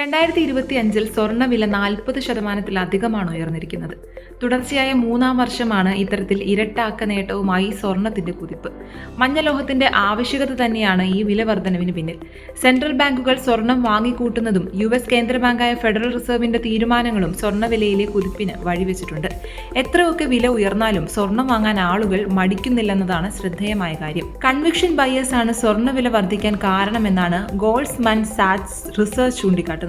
രണ്ടായിരത്തി ഇരുപത്തി അഞ്ചിൽ സ്വർണവില നാൽപ്പത് ശതമാനത്തിലധികമാണ് ഉയർന്നിരിക്കുന്നത്. തുടർച്ചയായ മൂന്നാം വർഷമാണ് ഇത്തരത്തിൽ ഇരട്ടാക്ക നേട്ടവുമായി സ്വർണത്തിന്റെ കുതിപ്പ്. മഞ്ഞലോഹത്തിന്റെ ആവശ്യകത തന്നെയാണ് ഈ വില വർധനവിന് പിന്നിൽ. സെൻട്രൽ ബാങ്കുകൾ സ്വർണം വാങ്ങിക്കൂട്ടുന്നതും യു എസ് കേന്ദ്ര ബാങ്കായ ഫെഡറൽ റിസർവിന്റെ തീരുമാനങ്ങളും സ്വർണവിലയിലെ കുതിപ്പിന് വഴിവെച്ചിട്ടുണ്ട്. എത്രയൊക്കെ വില ഉയർന്നാലും സ്വർണം വാങ്ങാൻ ആളുകൾ മടിക്കുന്നില്ലെന്നതാണ് ശ്രദ്ധേയമായ കാര്യം. കൺവിക്ഷൻ ബയേഴ്സ് ആണ് സ്വർണവില വർദ്ധിക്കാൻ കാരണമെന്നാണ് ഗോൾഡ്സ്മൻ സാറ്റ്സ് റിസർച്ച് ചൂണ്ടിക്കാട്ടുന്നത്.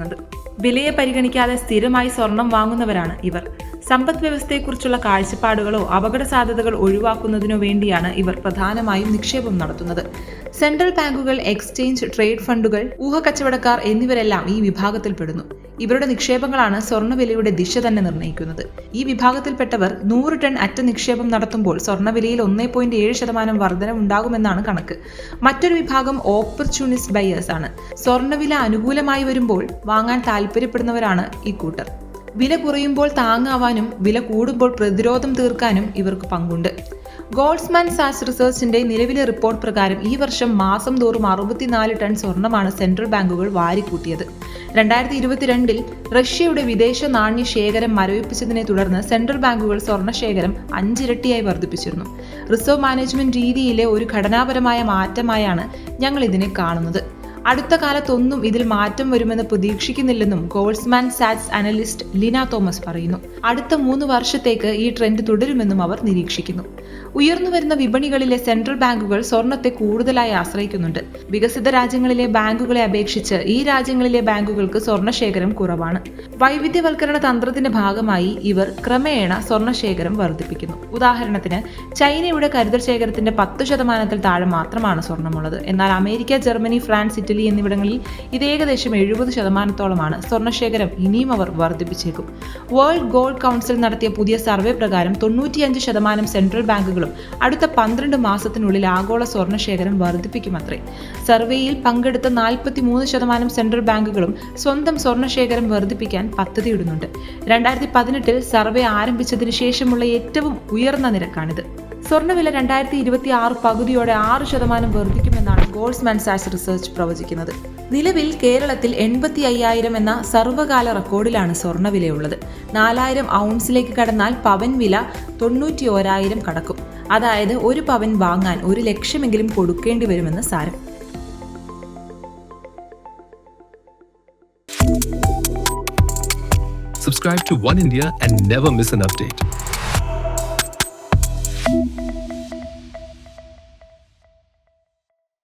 വിലയെ പരിഗണിക്കാതെ സ്ഥിരമായി സ്വർണം വാങ്ങുന്നവരാണ് ഇവർ സമ്പദ് വ്യവസ്ഥയെക്കുറിച്ചുള്ള കാഴ്ചപ്പാടുകളോ അപകട സാധ്യതകൾ ഒഴിവാക്കുന്നതിനോ വേണ്ടിയാണ് ഇവർ പ്രധാനമായും നിക്ഷേപം നടത്തുന്നത്. സെൻട്രൽ ബാങ്കുകൾ എക്സ്ചേഞ്ച് ട്രേഡ് ഫണ്ടുകൾ ഊഹക്കച്ചവടക്കാർ എന്നിവരെല്ലാം ഈ വിഭാഗത്തിൽപ്പെടുന്നു ഇവരുടെ നിക്ഷേപങ്ങളാണ് സ്വർണവിലയുടെ ദിശ തന്നെ നിർണയിക്കുന്നത്. ഈ വിഭാഗത്തിൽപ്പെട്ടവർ നൂറ് ടൺ അറ്റ നിക്ഷേപം നടത്തുമ്പോൾ സ്വർണവിലയിൽ ഒന്നേ പോയിന്റ് ഏഴ് ശതമാനം വർധനവുണ്ടാകുമെന്നാണ് കണക്ക്. മറ്റൊരു വിഭാഗം ഓപ്പർച്യൂണിസ്റ്റ് ബയേഴ്സ് ആണ്. സ്വർണവില അനുകൂലമായി വരുമ്പോൾ വാങ്ങാൻ താല്പര്യപ്പെടുന്നവരാണ് ഈ കൂട്ടർ. വില കുറയുമ്പോൾ താങ്ങാവാനും വില കൂടുമ്പോൾ പ്രതിരോധം തീർക്കാനും ഇവർക്ക് പങ്കുണ്ട്. ഗോൾഡ്സ്മാൻ സാച്ച് റിസർച്ചിന്റെ നിലവിലെ റിപ്പോർട്ട് പ്രകാരം ഈ വർഷം മാസം തോറും അറുപത്തിനാല് ടൺ സ്വർണമാണ് സെൻട്രൽ ബാങ്കുകൾ വാരിക്കൂട്ടിയത്. രണ്ടായിരത്തി ഇരുപത്തിരണ്ടിൽ റഷ്യയുടെ വിദേശ നാണ്യ ശേഖരം മരവിപ്പിച്ചതിനെ തുടർന്ന് സെൻട്രൽ ബാങ്കുകൾ സ്വർണ ശേഖരം അഞ്ചിരട്ടിയായി വർദ്ധിപ്പിച്ചിരുന്നു. റിസർവ് മാനേജ്മെന്റ് രീതിയിലെ ഒരു ഘടനാപരമായ മാറ്റമായാണ് ഞങ്ങൾ ഇതിനെ കാണുന്നത്. അടുത്ത കാലത്തൊന്നും ഇതിൽ മാറ്റം വരുമെന്ന് പ്രതീക്ഷിക്കുന്നില്ലെന്നും ഗോൾഡ്സ്മാൻ സാറ്റ്സ് അനലിസ്റ്റ് ലിന തോമസ് പറയുന്നു. അടുത്ത മൂന്ന് വർഷത്തേക്ക് ഈ ട്രെൻഡ് തുടരുമെന്നും അവർ നിരീക്ഷിക്കുന്നു. ഉയർന്നുവരുന്ന വിപണികളിലെ സെൻട്രൽ ബാങ്കുകൾ സ്വർണത്തെ കൂടുതലായി ആശ്രയിക്കുന്നുണ്ട്. വികസിത രാജ്യങ്ങളിലെ ബാങ്കുകളെ അപേക്ഷിച്ച് ഈ രാജ്യങ്ങളിലെ ബാങ്കുകൾക്ക് സ്വർണശേഖരം കുറവാണ്. വൈവിധ്യവൽക്കരണ തന്ത്രത്തിന്റെ ഭാഗമായി ഇവർ ക്രമേണ സ്വർണശേഖരം വർദ്ധിപ്പിക്കുന്നു. ഉദാഹരണത്തിന് ചൈനയുടെ കരുതൽ ശേഖരത്തിന്റെ പത്ത് ശതമാനത്തിൽ താഴെ മാത്രമാണ് സ്വർണമുള്ളത്. എന്നാൽ അമേരിക്ക ജർമ്മനി ഫ്രാൻസ് ഇറ്റലി എന്നിവിടങ്ങളിൽ ഇത് ഏകദേശം എഴുപത് ശതമാനത്തോളമാണ്. സ്വർണശേഖരം ഇനിയും അവർ വർദ്ധിപ്പിച്ചേക്കും. വേൾഡ് ഗോൾഡ് കൗൺസിൽ നടത്തിയ പുതിയ സർവേ പ്രകാരം തൊണ്ണൂറ്റിയഞ്ച് ശതമാനം സെൻട്രൽ ബാങ്കുകളും അടുത്ത പന്ത്രണ്ട് മാസത്തിനുള്ളിൽ ആഗോള സ്വർണശേഖരം വർദ്ധിപ്പിക്കുമത്രേ. സർവേയിൽ പങ്കെടുത്ത നാൽപ്പത്തി മൂന്ന് ശതമാനം സെൻട്രൽ ബാങ്കുകളും സ്വന്തം സ്വർണശേഖരം വർദ്ധിപ്പിക്കാൻ പദ്ധതിയിടുന്നുണ്ട്. രണ്ടായിരത്തി പതിനെട്ടിൽ സർവേ ആരംഭിച്ചതിന് ശേഷമുള്ള ഏറ്റവും ഉയർന്ന നിരക്കാണിത്. സ്വർണവില രണ്ടായിരത്തി ഇരുപത്തി ആറ് പകുതിയോടെ ആറ് ശതമാനം വർദ്ധിക്കുമെന്നാണ് ഗോൾഡ്സ്മാൻ സാച്ച് റിസർച്ച് പ്രവചിക്കുന്നത്. നിലവിൽ കേരളത്തിൽ എൺപത്തി അയ്യായിരം എന്ന സർവകാല റെക്കോർഡിലാണ് സ്വർണവിലയുള്ളത് നാലായിരം ഔൺസിലേക്ക് കടന്നാൽ പവൻ വില തൊണ്ണൂറ്റി ഓരായിരം കടക്കും. അതായത് ഒരു പവൻ വാങ്ങാൻ ഒരു ലക്ഷമെങ്കിലും കൊടുക്കേണ്ടി വരുമെന്ന് സാരം. Subscribe to One India and never miss an update.